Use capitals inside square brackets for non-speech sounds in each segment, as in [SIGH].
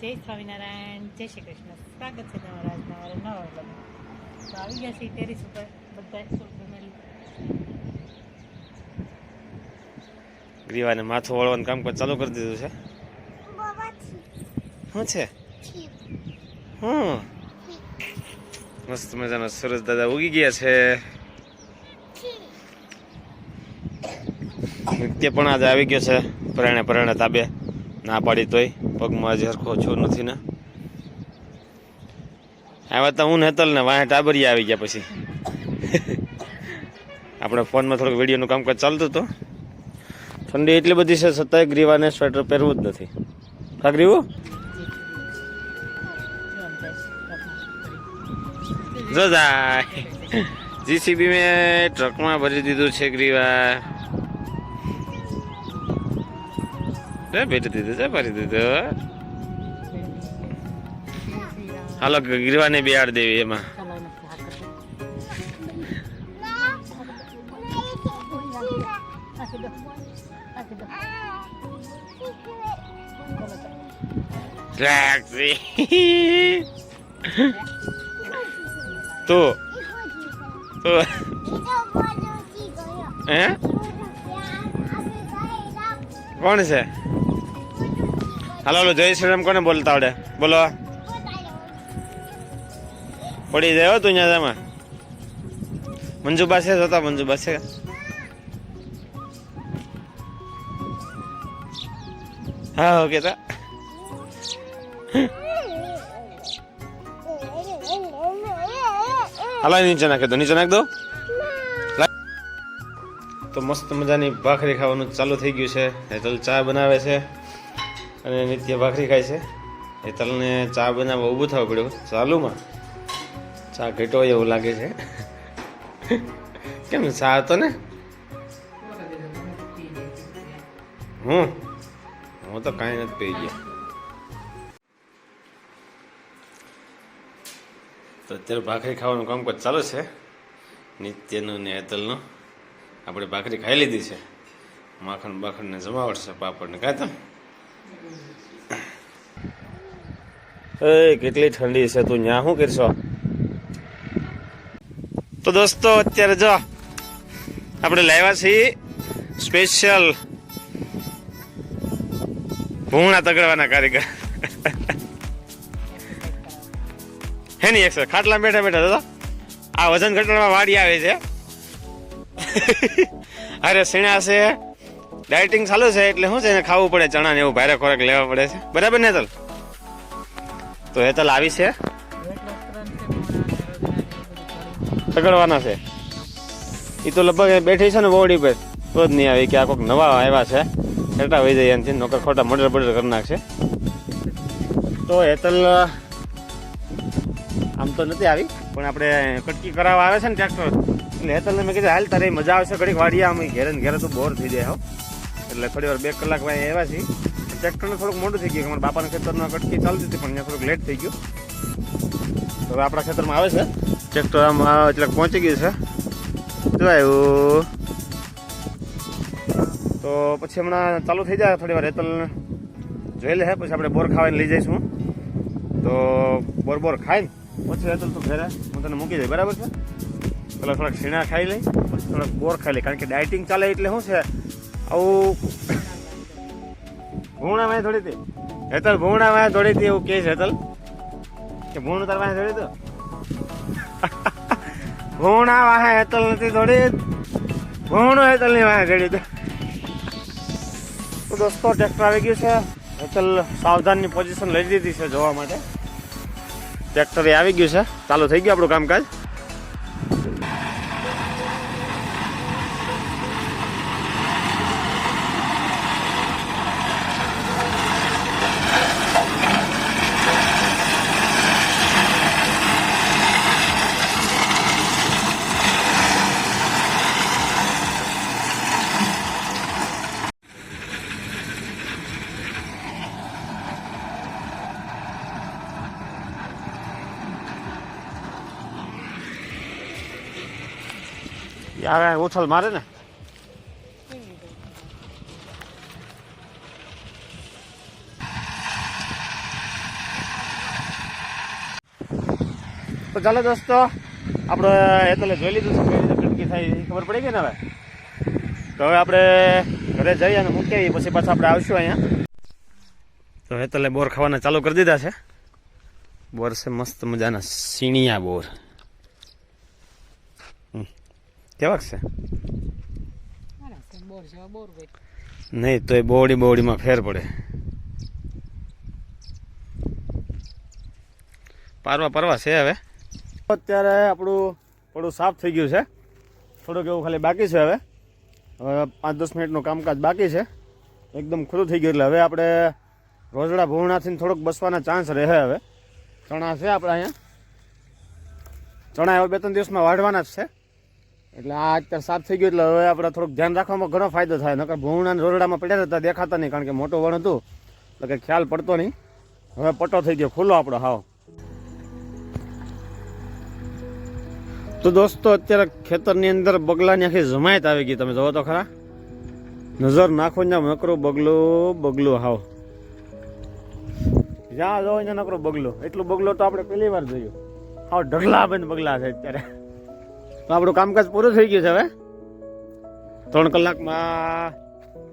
જય સ્વામિનારાયણ, જય શ્રી કૃષ્ણ. સ્વાગત છે તમારા આજના મારા નવા વ્લોગમાં. તો આવી ગયા છે ટેરિસ ઉપર બધા ફૂલ ગ્રીવાને માથું વળવાનું કામ ચાલુ કરી દીધું છે? શું છે? હમ. મસ્ત મજાના સુરજ દાદા ઉગી ગયા છે. નિત્ય પણ આજે આવી ગયો છે. પરાણે પરાણે તાબે ના પાડી તોય. પગમાં આજે હરખો છો, નથી ને? આવ્યા તો હું નેતલ ને વાહે ટાબરી આવી ગયા પછી. આપણે ફોનમાં થોડુંક વિડીયોનું કામકાજ ચાલતું હતું. ઠંડી એટલી બધી છે, છતાંય ગ્રીવાને સ્વેટર પહેરવું જ નથી. હા, ગ્રીવું? જો જાય. જીસીબી મેં ટ્રકમાં ભરી દીધું છે ગ્રીવા. ભરી દીધું છે ભરી દીધું હાલો ગીરવાની બિયાડ દેવી એમાં. તું તું કોણ છે હાલો જય શ્રી રામ. કોને બોલતા આવડે? બોલો. પડી જાય તું અહીંયા એમાં મંજુબા છે, જોતા મંજુબા છે. હા ઓકે તા હાલો નીચે નાખી દો, નીચે નાખ દો. તો મસ્ત મજાની ભાખરી ખાવાનું ચાલુ થઈ ગયું છે. હેતલ ચા બનાવે છે. અને નિત્ય ભાખરી ખાય છે. હેતલને ચા બનાવવા ઊભું થવું પડ્યું. ચાલુમાં. ચા ઘેટો એવું લાગે છે. કેમ ચા હતો ને? હું? હું તો કાંઈ નથી પી ગયો. તો અત્યારે ભાખરી ખાવાનું કામકાજ ચાલુ છે. નિત્યનું ને હેતલનું. આપણે ભાખરી ખાઈ લીધી છે. માખણ બાખણને જમાવટ છે, પાપડને કાં તમ કેટલી ઠંડી છે તું, ન્યા શું કરશો? તો દોસ્તો, અત્યારે જો, આપણે લાવ્યા છીએ સ્પેશિયલ ભૂંગળા તગડવાના કારીગર. હે નહીં એક ખાટલા બેઠા બેઠા દાદા આ વજન ઘટાડવા વાડી આવે છે. અરે સીણા છે? ડાયટિંગ ચાલુ છે એટલે શું છે, એને ખાવું પડે, ચણા ને એવું ભારે ખોરાક લેવા પડે છે. બરાબર ને હેતલ તો હેતલ આવી છે. સગડવાના છે. ને એ તો લગભગ બેઠી છે ને વોડી પર. તો જ નહીં આવી કે આ કોઈક નવા આવ્યા છે. હેઠા વહી જાય એનાથી, નોકર ખોટા મર્ડર બર્ડર કરી નાખશે. તો હેતલ આમ તો નથી આવી, પણ આપણે કટકી કરાવવા આવે છે ને ટ્રેક્ટર. એટલે હેતલને મેં કીધું, હાલ તારે મજા આવશે, ઘડીક વાડીએ આમ ઘેરે ને ઘેરે તો બોર થઈ જાય હો. એટલે થોડી વાર બે કલાક ભાઈ આવ્યા છીએ. ટ્રેક્ટરને થોડુંક મોટું થઈ ગયું. અમારા બાપાના ખેતરમાં કટકી ચાલતી હતી, પણ અહીંયા થોડુંક લેટ થઈ ગયું. હવે આપણા ખેતરમાં આવે છે. ટ્રેક્ટર આમ એટલે પહોંચી ગયું છે. જો આવ્યું તો પછી હમણાં ચાલુ થઈ જાય થોડી વાર. રેતલ જોઈ લે પછી આપણે બોર ખાવાને લઈ જઈશું. તો બોર બોર ખાઈને પછી રેતલ તું ઘરે. હું તને મૂકી દઈ બરાબર છે? પેલા થોડાક શીણા ખાઈ લઈ, પછી થોડાક બોર ખાઈ લઈ. કારણ કે ડાયટિંગ ચાલે એટલે શું છે? આવું. ભૂણા માં થોડી હતી હેતલ, ભૂણા માં થોડી હતી એવું કે છે હેતલ. કે ભૂણ તાર થોડી તો ભૂણા વાહે હેતલ નથી થોડી ભૂણું હેતલની વાહે થોડી તો દોસ્તો ટ્રેક્ટર આવી ગયું છે. હેતલ સાવધાનની પોઝિશન લઈ લીધી છે જોવા માટે. ટ્રેક્ટર આવી ગયું છે. ચાલુ થઈ ગયું આપણું કામકાજ. યાર ઉછલ મારે ને. તો ચાલો દોસ્તો, આપણે એ એટલે જોઈ લીધું છે કઈ રીતે ગંદકી થાય એ ખબર પડી ગઈ ને હવે? તો હવે આપણે ઘરે જઈએ અને મૂકીએ પછી પાછા આપણે આવીશું અહીંયા. તો એ હેતલે બોર ખાવાના ચાલુ કરી દીધા છે. બોર છે મસ્ત મજાના, સીણિયા બોર. કેવાક છે? નહીં તો એ બોડી બોવડીમાં ફેર પડે. પારવા પરવા છે હવે? અત્યારે આપણું થોડું સાફ થઈ ગયું છે. થોડુંક એવું ખાલી બાકી છે હવે. હવે પાંચ દસ મિનિટનું કામકાજ બાકી છે. એકદમ ખુલ્લું થઈ ગયું એટલે હવે આપણે રોજડા ભૂણાથી થોડોક બસવાના ચાન્સ રહે હવે. ચણા છે આપણે અહીંયા. ચણા એવા બે ત્રણ દિવસમાં વાઢવાના જ છે. એટલે આ અત્યારે સાફ થઈ ગયું, એટલે હવે આપણે થોડુંક ધ્યાન રાખવામાં ઘણો ફાયદો થાય. નકર અને રોરડામાં પડ્યા હતા દેખાતા નહીં, કારણ કે મોટો વણ હતું. એટલે કે ખ્યાલ પડતો નહીં. હવે પટ્ટો થઈ ગયો ખુલ્લો આપણો હાવ. તો દોસ્તો, અત્યારે ખેતરની અંદર બગલાની આખી જમાયત આવી ગઈ. તમે જોવો તો ખરા. નજર નાખો ને નકરો બગલો બગલો હાવ. જ્યાં જોવો ને નકરો બગલો. એટલું બગલો તો આપણે પહેલી વાર જોયું. હાવ ઢગલા બંધ બગલા છે અત્યારે. તો આપણું કામકાજ પૂરું થઈ ગયું છે હવે. ત્રણ કલાકમાં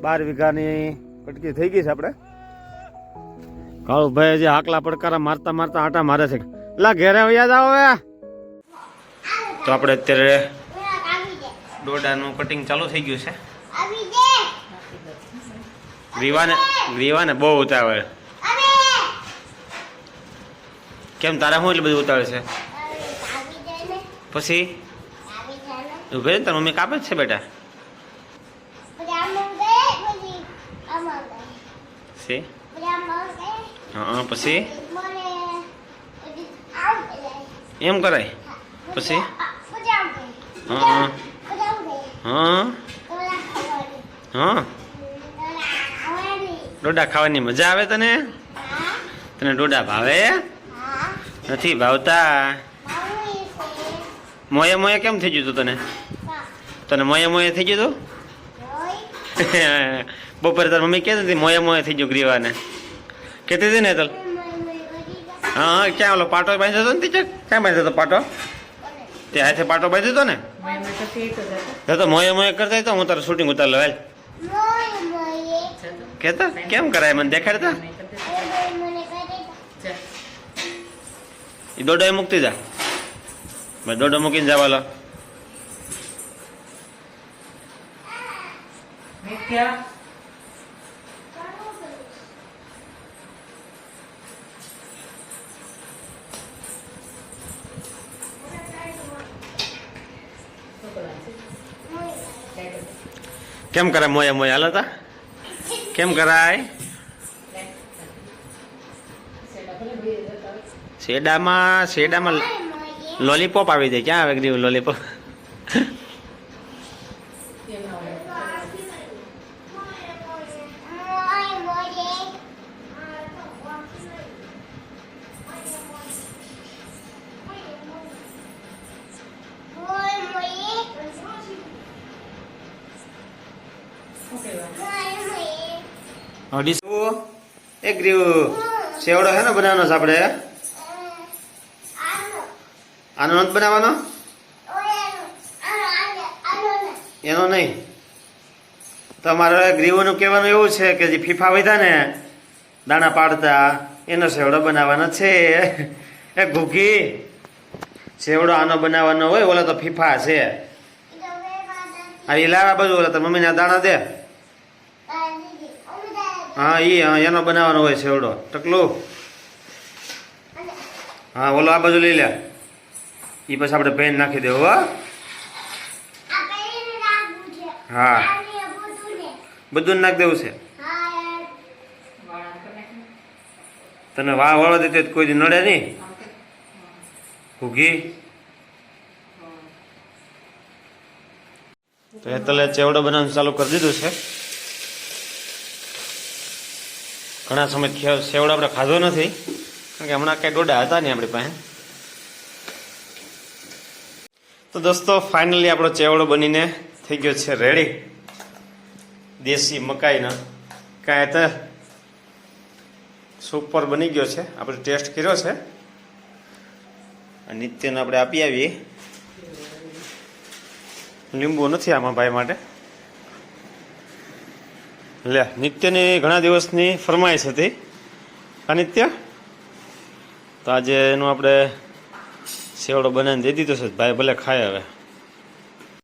બાર વીઘાની કટકી થઈ ગઈ છે આપણે. કાળુભાઈ જે આકલા પડકારા મારતા મારતા આટા મારે છે. લા ઘેરે યાદ આવો હવે. તો આપણે અત્યારે દોડાનું કટિંગ ચાલુ થઈ ગયું છે. ગ્રીવાને ગ્રીવાને બહુ ઉતાવળ. કેમ તારા શું એટલી બધું ઉતાવળ છે? પછી? ઉભે તાર મમ્મી કાપે જ છે બેટા? છે હા પછી? એમ કરાય? પછી? હા હા હા ડોડા ખાવાની મજા આવે તને? તને ડોડા ભાવે? નથી ભાવતા. મોયે મોયે કેમ થઈ ગયું તને? તને મોયે મોયે થઈ ગયું તું? [LAUGHS] બપોરે તાર મમ્મી કહેતી હતી મોયે મોયે થઈ ગયું ગ્રીવાને. કહેતી હતી ને તલ. હા હા ક્યાં ઓલો પાટો બાંધ્યો હતો ને ટીચર ક્યાં બાંધ્યો હતો પાટો? તે હાથે પાટો બાંધ્યો હતો ને? તો મોયે મોયે કરતા તો હું તારું શૂટિંગ ઉતાર લઉં કેતા કહેતા? કેમ કરાય મને દેખાડતા? એ દોડો એ મૂકતી જા. ભાઈ દોડો મૂકીને જવાલો કેમ કરાય મોયા મોયા હાલો તા કેમ કરાય શેડામાં શેડામાં લોલીપોપ આવી જાય. ક્યાં આવે ગ્રીવ લોલીપોપ અઢીસો એ ગ્રીવ. સેવડો હે ને બનાવવાનો છે આપણે? આનો નથી બનાવવાનો? એનો નહીં. તમારે ગ્રીવોનું કહેવાનું એવું છે કે જે ફીફા વધ્યા ને, દાણા પાડતા, એનો સેવડો બનાવવાનો છે. એ ઘૂઘી સેવડો આનો બનાવવાનો હોય, ઓલા તો ફીફા છે. હા એ લાવા બધું ઓલા તો મમ્મીને દાણા દે. હા એ હા, એનો બનાવવાનો હોય સેવડો ટકલું. હા, ઓલો આ બાજુ લઈ લે. એ પછી આપણે પેન નાખી દેવું, હો. હા. બધું નાખી દેવું છે. તને વાહ વાળો દે કોઈ દી નડે નહીં. ઘૂઘી તો એ તલે ચેવડો બનાવવાનું ચાલુ કરી દીધું છે. ઘણા સમય સેવડો આપણે ખાધો નથી. કારણ કે હમણાં કાંઈ ડોડા હતા નહીં આપણી પાસે. તો દોસ્તો ફાઇનલી આપણો ચેવડો બનીને થઈ ગયો છે રેડી દેશી મકાઈનો. કાંઈ તો સુપર બની ગયો છે. આપણે ટેસ્ટ કર્યો છે. નિત્યને આપણે આપી આવીએ. લીંબુ નથી આમાં ભાઈ માટે. લે, નિત્યની ઘણા દિવસની ફરમાઈશ હતી. આ નિત્ય? તો આજે એનું આપણે સેવડો બનાવીને દે દીધો છે. ભાઈ ભલે ખાય હવે.